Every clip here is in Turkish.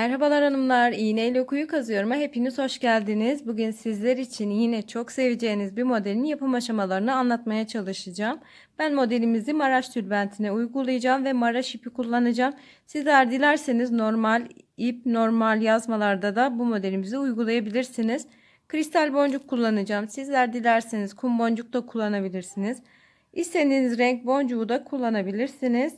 Merhabalar hanımlar, iğneyle kuyu kazıyorum. Hepiniz hoş geldiniz. Bugün sizler için yine çok seveceğiniz bir modelin yapım aşamalarını anlatmaya çalışacağım. Ben modelimizi Maraş tülbentine uygulayacağım ve Maraş ipi kullanacağım. Sizler dilerseniz normal ip, normal yazmalarda da bu modelimizi uygulayabilirsiniz. Kristal boncuk kullanacağım. Sizler dilerseniz kum boncuk da kullanabilirsiniz. İstediğiniz renk boncuğu da kullanabilirsiniz.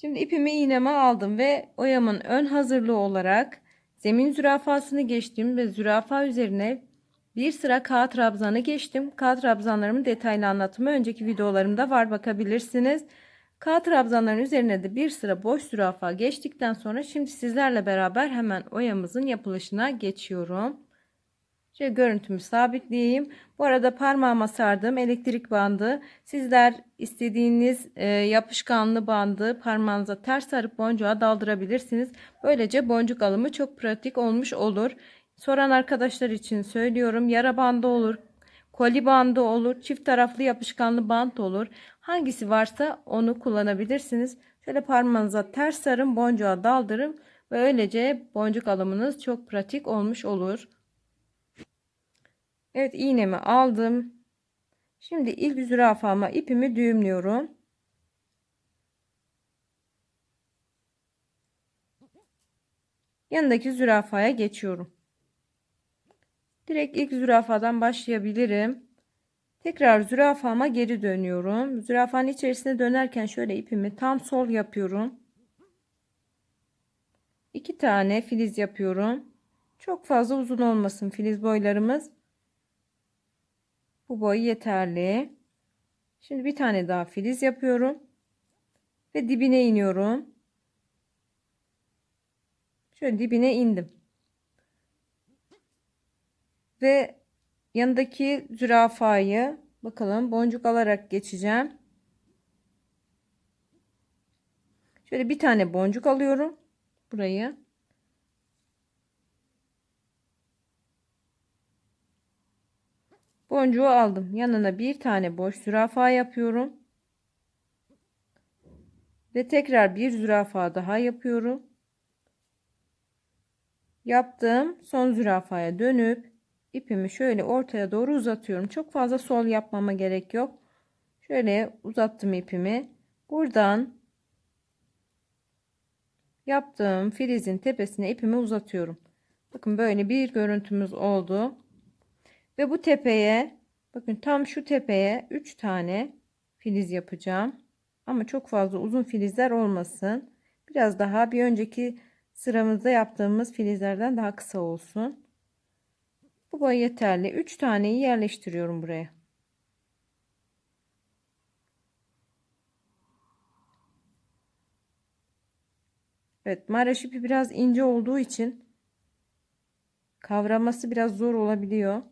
Şimdi ipimi iğneme aldım ve oyamın ön hazırlığı olarak zemin zürafasını geçtim ve zürafa üzerine bir sıra kağıt trabzanı geçtim. Kağıt trabzanlarımın detaylı anlatımı önceki videolarımda var bakabilirsiniz. Kağıt trabzanların üzerine de bir sıra boş zürafa geçtikten sonra şimdi sizlerle beraber hemen oyamızın yapılışına geçiyorum. Şöyle görüntümü sabitleyeyim. Bu arada parmağıma sardığım elektrik bandı. Sizler istediğiniz e, yapışkanlı bandı parmağınıza ters sarıp boncuğa daldırabilirsiniz. Böylece boncuk alımı çok pratik olmuş olur. Soran arkadaşlar için söylüyorum. Yara bandı olur, koli bandı olur, çift taraflı yapışkanlı bant olur. Hangisi varsa onu kullanabilirsiniz. Şöyle parmağınıza ters sarın, boncuğa daldırın ve öylece boncuk alımınız çok pratik olmuş olur. Evet iğnemi aldım. Şimdi ilk zürafama ipimi düğümlüyorum. Yanındaki zürafaya geçiyorum. Direkt ilk zürafadan başlayabilirim. Tekrar zürafama geri dönüyorum. Zürafanın içerisine dönerken şöyle ipimi tam sol yapıyorum. İki tane filiz yapıyorum. Çok fazla uzun olmasın filiz boylarımız. Bu boy yeterli. Şimdi bir tane daha filiz yapıyorum. Ve dibine iniyorum. Şöyle dibine indim. Ve yanındaki zürafayı bakalım boncuk alarak geçeceğim. Şöyle bir tane boncuk alıyorum. Burayı. Boncuğu aldım. Yanına bir tane boş zürafa yapıyorum. Ve tekrar bir zürafa daha yapıyorum. Yaptım. Son zürafaya dönüp ipimi şöyle ortaya doğru uzatıyorum. Çok fazla sol yapmama gerek yok. Şöyle uzattım ipimi. Buradan yaptığım filizin tepesine ipimi uzatıyorum. Bakın böyle bir görüntümüz oldu. Ve bu tepeye bakın tam şu tepeye 3 tane filiz yapacağım. Ama çok fazla uzun filizler olmasın. Biraz daha bir önceki sıramızda yaptığımız filizlerden daha kısa olsun. Bu boy yeterli. 3 taneyi yerleştiriyorum buraya. Evet maraş ipi biraz ince olduğu için kavraması biraz zor olabiliyor.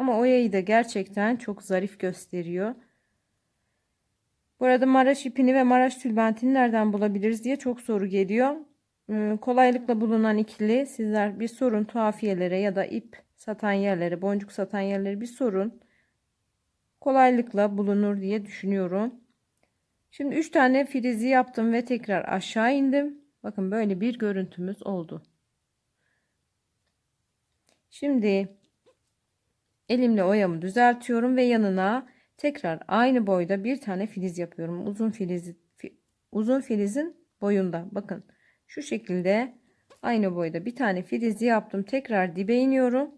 Ama oyayı da gerçekten çok zarif gösteriyor. Bu arada Maraş ipini ve Maraş tülbentini nereden bulabiliriz diye çok soru geliyor. Ee, kolaylıkla bulunan ikili sizler bir sorun tuhafiyelere ya da ip satan yerlere, boncuk satan yerlere bir sorun. Kolaylıkla bulunur diye düşünüyorum. Şimdi 3 tane filizi yaptım ve tekrar aşağı indim. Bakın böyle bir görüntümüz oldu. Şimdi Elimle oyamı düzeltiyorum ve yanına tekrar aynı boyda bir tane filiz yapıyorum. Uzun filiz uzun filizin boyunda. Bakın şu şekilde aynı boyda bir tane filizi yaptım. Tekrar dibe iniyorum.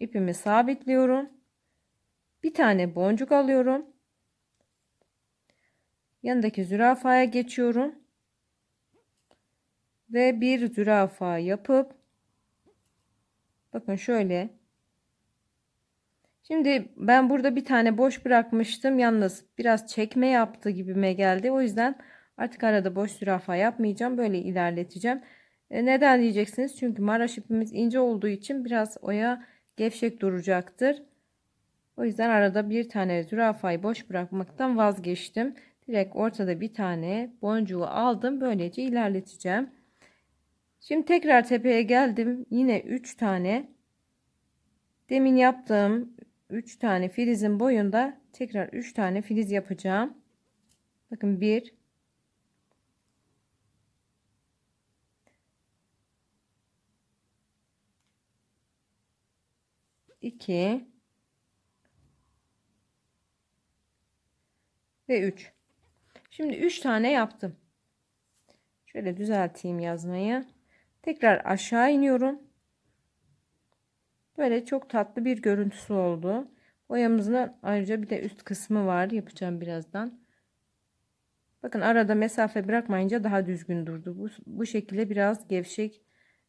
İpimi sabitliyorum. Bir tane boncuk alıyorum. Yanındaki zürafaya geçiyorum. Ve bir zürafa yapıp bakın şöyle Şimdi ben burada bir tane boş bırakmıştım. Yalnız biraz çekme yaptı gibime geldi. O yüzden artık arada boş zürafa yapmayacağım. Böyle ilerleteceğim. E, neden diyeceksiniz? Çünkü maraş ipimiz ince olduğu için biraz oya gevşek duracaktır. O yüzden arada bir tane zürafayı boş bırakmaktan vazgeçtim. Direkt ortada bir tane boncuğu aldım. Böylece ilerleteceğim. Şimdi tekrar tepeye geldim. Yine 3 tane demin yaptığım 3 tane filizin boyunda tekrar 3 tane filiz yapacağım. Bakın 1 2 ve 3. Şimdi 3 tane yaptım. Şöyle düzelteyim yazmayı. Tekrar aşağı iniyorum. Böyle çok tatlı bir görüntüsü oldu. Boyamızın ayrıca bir de üst kısmı var. Yapacağım birazdan. Bakın arada mesafe bırakmayınca daha düzgün durdu. Bu, bu şekilde biraz gevşek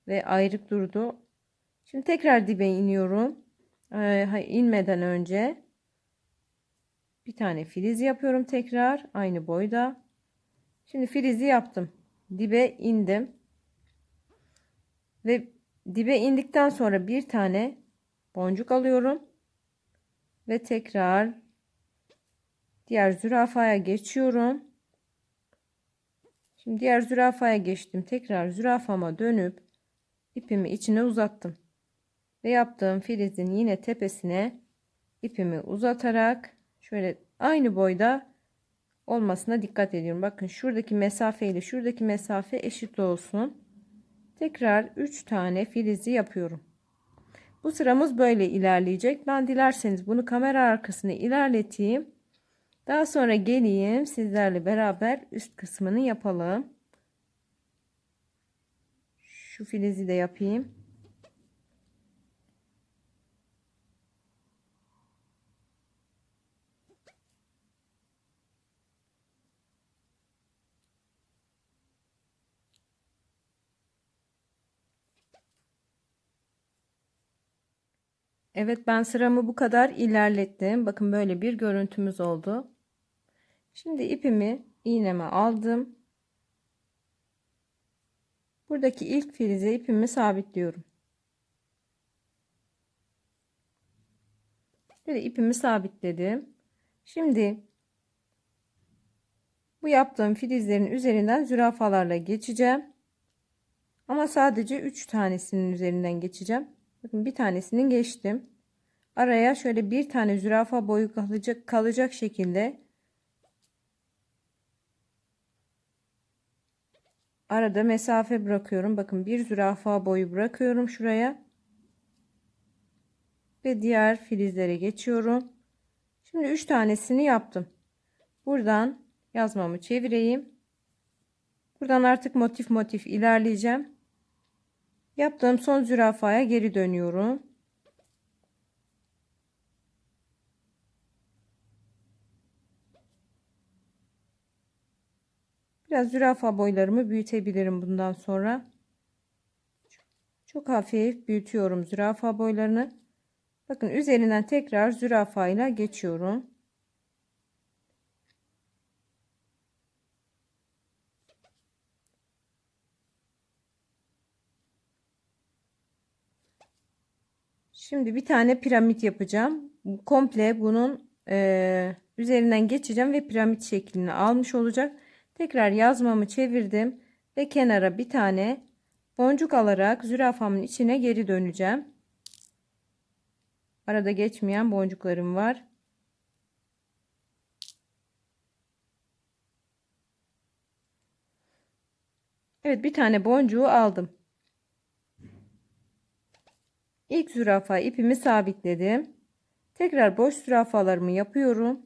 ve ayrık durdu. Şimdi tekrar dibe iniyorum. Ee, inmeden önce bir tane filiz yapıyorum tekrar aynı boyda. Şimdi filizi yaptım. Dibe indim. Ve dibe indikten sonra bir tane boncuk alıyorum. Ve tekrar diğer zürafaya geçiyorum. Şimdi diğer zürafaya geçtim. Tekrar zürafama dönüp ipimi içine uzattım. Ve yaptığım filizin yine tepesine ipimi uzatarak şöyle aynı boyda olmasına dikkat ediyorum. Bakın şuradaki mesafe ile şuradaki mesafe eşit olsun. Tekrar 3 tane filizi yapıyorum. Bu sıramız böyle ilerleyecek. Ben dilerseniz bunu kamera arkasına ilerleteyim. Daha sonra geleyim sizlerle beraber üst kısmını yapalım. Şu filizi de yapayım. Evet ben sıramı bu kadar ilerlettim. Bakın böyle bir görüntümüz oldu. Şimdi ipimi iğneme aldım. Buradaki ilk filize ipimi sabitliyorum. Böyle ipimi sabitledim. Şimdi bu yaptığım filizlerin üzerinden zürafalarla geçeceğim. Ama sadece 3 tanesinin üzerinden geçeceğim. Bakın bir tanesini geçtim. Araya şöyle bir tane zürafa boyu kalacak, kalacak şekilde arada mesafe bırakıyorum. Bakın bir zürafa boyu bırakıyorum şuraya. Ve diğer filizlere geçiyorum. Şimdi 3 tanesini yaptım. Buradan yazmamı çevireyim. Buradan artık motif motif ilerleyeceğim. Yaptığım son zürafaya geri dönüyorum. Biraz zürafa boylarımı büyütebilirim bundan sonra. Çok hafif büyütüyorum zürafa boylarını. Bakın üzerinden tekrar zürafa ile geçiyorum. Şimdi bir tane piramit yapacağım. Komple bunun e, üzerinden geçeceğim ve piramit şeklini almış olacak. Tekrar yazmamı çevirdim ve kenara bir tane boncuk alarak zürafamın içine geri döneceğim. Arada geçmeyen boncuklarım var. Evet bir tane boncuğu aldım. İlk zürafa ipimi sabitledim. Tekrar boş zürafalarımı yapıyorum.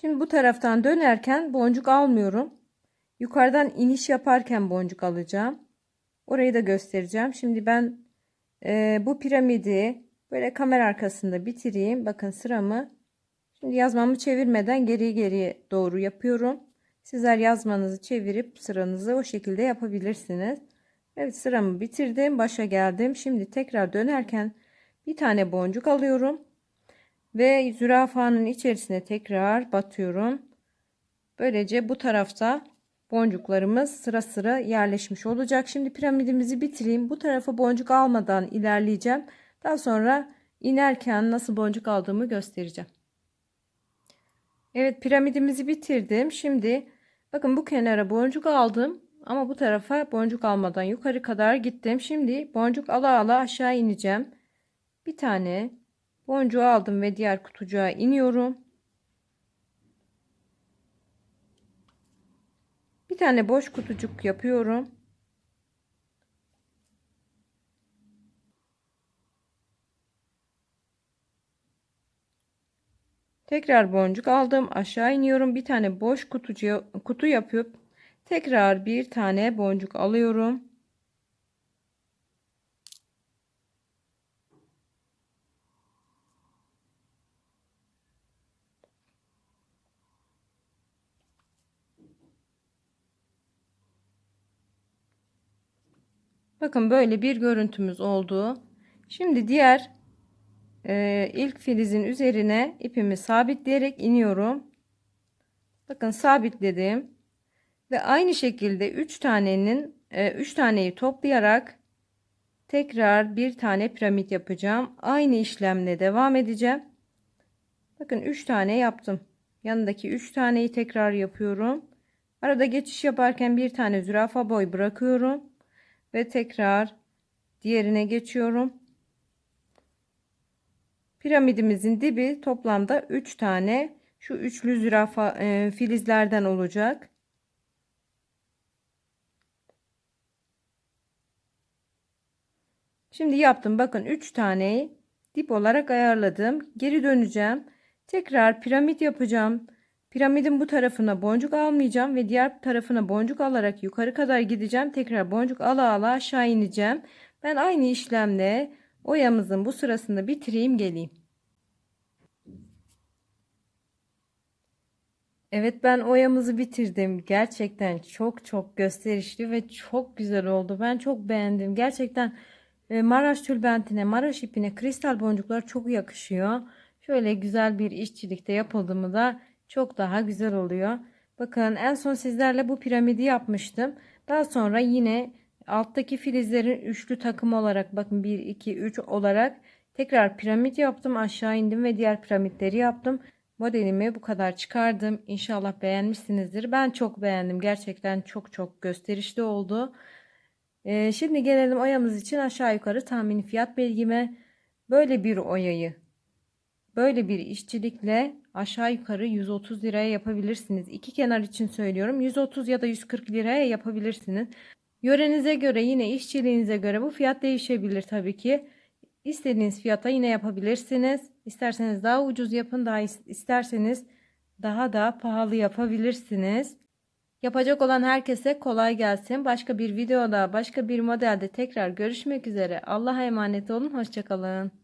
Şimdi bu taraftan dönerken boncuk almıyorum. Yukarıdan iniş yaparken boncuk alacağım. Orayı da göstereceğim. Şimdi ben e, bu piramidi böyle kamera arkasında bitireyim. Bakın sıramı şimdi yazmamı çevirmeden geri geriye doğru yapıyorum. Sizler yazmanızı çevirip sıranızı o şekilde yapabilirsiniz. Evet sıramı bitirdim. Başa geldim. Şimdi tekrar dönerken bir tane boncuk alıyorum. Ve zürafanın içerisine tekrar batıyorum. Böylece bu tarafta boncuklarımız sıra sıra yerleşmiş olacak. Şimdi piramidimizi bitireyim. Bu tarafa boncuk almadan ilerleyeceğim. Daha sonra inerken nasıl boncuk aldığımı göstereceğim. Evet piramidimizi bitirdim. Şimdi bakın bu kenara boncuk aldım. Ama bu tarafa boncuk almadan yukarı kadar gittim. Şimdi boncuk ala ala aşağı ineceğim. Bir tane boncuğu aldım ve diğer kutucuğa iniyorum. Bir tane boş kutucuk yapıyorum. Tekrar boncuk aldım. Aşağı iniyorum. Bir tane boş kutucu kutu yapıp tekrar bir tane boncuk alıyorum. Bakın böyle bir görüntümüz oldu. Şimdi diğer e, ilk filizin üzerine ipimi sabitleyerek iniyorum. Bakın sabitledim. Ve aynı şekilde 3 tanenin 3 taneyi toplayarak tekrar bir tane piramit yapacağım. Aynı işlemle devam edeceğim. Bakın 3 tane yaptım. Yanındaki 3 taneyi tekrar yapıyorum. Arada geçiş yaparken bir tane zürafa boy bırakıyorum ve tekrar diğerine geçiyorum. Piramidimizin dibi toplamda 3 tane şu üçlü zürafa e, filizlerden olacak. Şimdi yaptım. Bakın 3 taneyi dip olarak ayarladım. Geri döneceğim. Tekrar piramit yapacağım. Piramidin bu tarafına boncuk almayacağım ve diğer tarafına boncuk alarak yukarı kadar gideceğim. Tekrar boncuk ala ala aşağı ineceğim. Ben aynı işlemle oyamızın bu sırasında bitireyim geleyim. Evet ben oyamızı bitirdim. Gerçekten çok çok gösterişli ve çok güzel oldu. Ben çok beğendim. Gerçekten e, Maraş tülbentine, Maraş ipine kristal boncuklar çok yakışıyor. Şöyle güzel bir işçilikte yapıldığımı da çok daha güzel oluyor. Bakın en son sizlerle bu piramidi yapmıştım. Daha sonra yine alttaki filizlerin üçlü takım olarak bakın 1 2 3 olarak tekrar piramit yaptım. Aşağı indim ve diğer piramitleri yaptım. Modelimi bu kadar çıkardım. İnşallah beğenmişsinizdir. Ben çok beğendim. Gerçekten çok çok gösterişli oldu. Ee, şimdi gelelim oyamız için aşağı yukarı tahmini fiyat bilgime. Böyle bir oyayı böyle bir işçilikle aşağı yukarı 130 liraya yapabilirsiniz. İki kenar için söylüyorum. 130 ya da 140 liraya yapabilirsiniz. Yörenize göre yine işçiliğinize göre bu fiyat değişebilir tabii ki. İstediğiniz fiyata yine yapabilirsiniz. İsterseniz daha ucuz yapın, daha isterseniz daha da pahalı yapabilirsiniz. Yapacak olan herkese kolay gelsin. Başka bir videoda, başka bir modelde tekrar görüşmek üzere. Allah'a emanet olun. Hoşçakalın.